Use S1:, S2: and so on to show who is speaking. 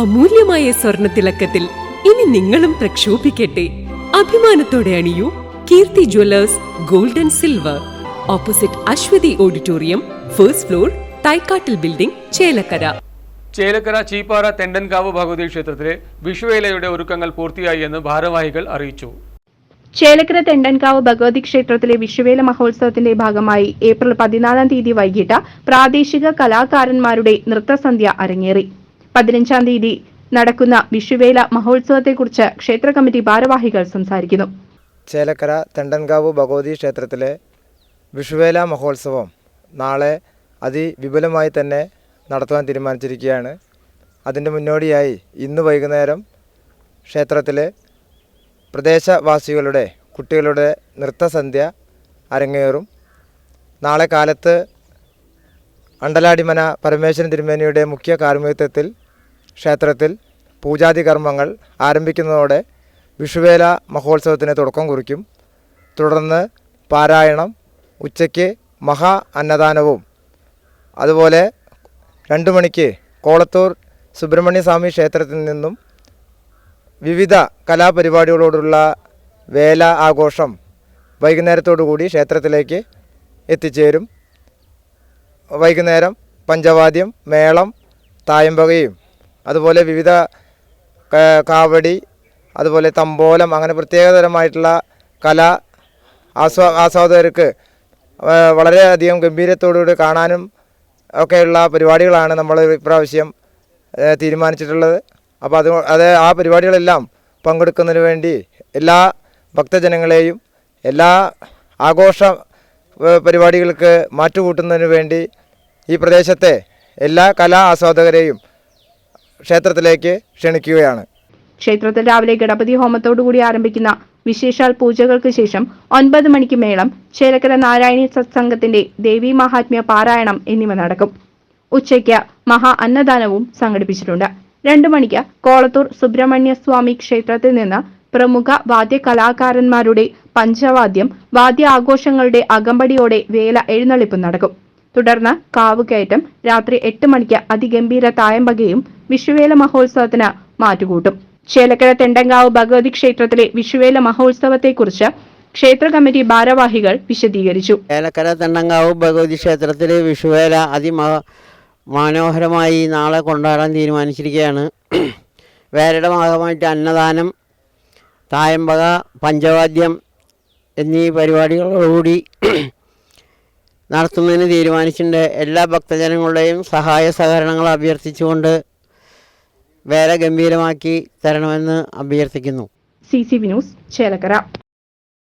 S1: അമൂല്യമായ സ്വർണ തിളക്കത്തിൽ ഇനി നിങ്ങളും പ്രക്ഷോഭിക്കട്ടെ. അഭിമാനത്തോടെ അണിയൂ Keerthi jewellers gold and silver. Opposite Aswathi auditorium first floor തൈക്കാട്ടിൽ building Chelakkara.
S2: Chelakkara Cheeppara Thendankavu Bhagavathi ക്ഷേത്രത്തിലെ വിഷുവേലയുടെ ഒരുക്കങ്ങൾ പൂർത്തിയായി എന്ന് ഭാരവാഹികൾ അറിയിച്ചു.
S3: ചേലക്കര തെണ്ടൻകാവ് ഭഗവതി ക്ഷേത്രത്തിലെ വിഷുവേല മഹോത്സവത്തിന്റെ ഭാഗമായി ഏപ്രിൽ പതിനാലാം തീയതി വൈകിട്ട് പ്രാദേശിക കലാകാരന്മാരുടെ നൃത്തസന്ധ്യ അരങ്ങേറി. പതിനഞ്ചാം തീയതി നടക്കുന്ന വിഷുവേല മഹോത്സവത്തെക്കുറിച്ച് ക്ഷേത്ര കമ്മിറ്റി ഭാരവാഹികൾ സംസാരിക്കുന്നു.
S4: ചേലക്കര തെണ്ടൻകാവ് ഭഗവതി ക്ഷേത്രത്തിലെ വിഷുവേല മഹോത്സവം നാളെ അതിവിപുലമായി തന്നെ നടത്തുവാൻ തീരുമാനിച്ചിരിക്കുകയാണ്. അതിന്റെ മുന്നോടിയായി ഇന്ന് വൈകുന്നേരം ക്ഷേത്രത്തിലെ പ്രദേശവാസികളുടെ കുട്ടികളുടെ നൃത്തസന്ധ്യ അരങ്ങേറും. നാളെ കാലത്ത് അണ്ടലാടിമന പരമേശ്വരൻ തിരുമേനിയുടെ മുഖ്യ കാർമ്മികത്വത്തിൽ ക്ഷേത്രത്തിൽ പൂജാതി കർമ്മങ്ങൾ ആരംഭിക്കുന്നതോടെ വിഷുവേല മഹോത്സവത്തിന് തുടക്കം കുറിക്കും. തുടർന്ന് പാരായണം ഉച്ചയ്ക്ക് മഹാ അന്നദാനവും. അതുപോലെ രണ്ട് മണിക്ക് കോളത്തൂർ സുബ്രഹ്മണ്യസ്വാമി ക്ഷേത്രത്തിൽ നിന്നും വിവിധ കലാപരിപാടികളോടുള്ള വേല ആഘോഷം വൈകുന്നേരത്തോടുകൂടി ക്ഷേത്രത്തിലേക്ക് എത്തിച്ചേരും. വൈകുന്നേരം പഞ്ചവാദ്യം മേളം തായമ്പകയും അതുപോലെ വിവിധ കാവടി അതുപോലെ തമ്പോലം അങ്ങനെ പ്രത്യേകതരമായിട്ടുള്ള കല ആസ്വാ ആസ്വാദകർക്ക് വളരെയധികം ഗംഭീരത്തോടുകൂടി കാണാനും ഒക്കെയുള്ള പരിപാടികളാണ് നമ്മൾ ഇപ്രാവശ്യം തീരുമാനിച്ചിട്ടുള്ളത്. അപ്പോൾ അത് അത് ആ പരിപാടികളെല്ലാം പങ്കെടുക്കുന്നതിന് വേണ്ടി എല്ലാ ഭക്തജനങ്ങളെയും എല്ലാ ആഘോഷ പരിപാടികൾക്ക് മാറ്റുകൂട്ടുന്നതിന് വേണ്ടി ഈ പ്രദേശത്തെ എല്ലാ കലാ ആസ്വാദകരെയും ക്ഷേത്രത്തിലേക്ക് ക്ഷണിക്കുകയാണ്.
S3: ക്ഷേത്രത്തിൽ രാവിലെ ഗണപതി ഹോമത്തോടുകൂടി ആരംഭിക്കുന്ന വിശേഷാൽ പൂജകൾക്ക് ശേഷം ഒൻപത് മണിക്ക് മേളം ചേലക്കര നാരായണി സത്സംഗത്തിന്റെ ദേവി മഹാത്മ്യ പാരായണം എന്നിവ നടക്കും. ഉച്ചയ്ക്ക് മഹാ അന്നദാനവും സംഘടിപ്പിച്ചിട്ടുണ്ട്. രണ്ടു മണിക്ക് കോളത്തൂർ സുബ്രഹ്മണ്യ സ്വാമി ക്ഷേത്രത്തിൽ നിന്ന് പ്രമുഖ വാദ്യ കലാകാരന്മാരുടെ പഞ്ചവാദ്യം വാദ്യ ആഘോഷങ്ങളുടെ അകമ്പടിയോടെ വേല എഴുന്നള്ളിപ്പ് നടക്കും. തുടർന്ന് കാവുകയറ്റം രാത്രി എട്ട് മണിക്ക് അതിഗംഭീര തായമ്പകയും വിഷുവേല മഹോത്സവത്തിന് മാറ്റുകൂട്ടും. ചേലക്കര തെണ്ടങ്കാവ് ഭഗവതി ക്ഷേത്രത്തിലെ വിഷുവേല മഹോത്സവത്തെക്കുറിച്ച് ക്ഷേത്ര കമ്മിറ്റി ഭാരവാഹികൾ വിശദീകരിച്ചു.
S5: ചേലക്കര തെണ്ടങ്കാവ് ഭഗവതി ക്ഷേത്രത്തിലെ വിഷുവേല അതിമ മനോഹരമായി നാളെ കൊണ്ടാടാൻ തീരുമാനിച്ചിരിക്കുകയാണ്. വേരയുടെ ഭാഗമായിട്ട് അന്നദാനം തായമ്പക പഞ്ചവാദ്യം എന്നീ പരിപാടികളോടുകൂടി നടത്തുന്നതിന് തീരുമാനിച്ചിട്ടുണ്ട്. എല്ലാ ഭക്തജനങ്ങളുടെയും സഹായ സഹകരണങ്ങൾ അഭ്യർത്ഥിച്ചുകൊണ്ട് വേല ഗംഭീരമാക്കി തരണമെന്ന് അഭ്യർത്ഥിക്കുന്നു.
S3: C C V news Chelakkara.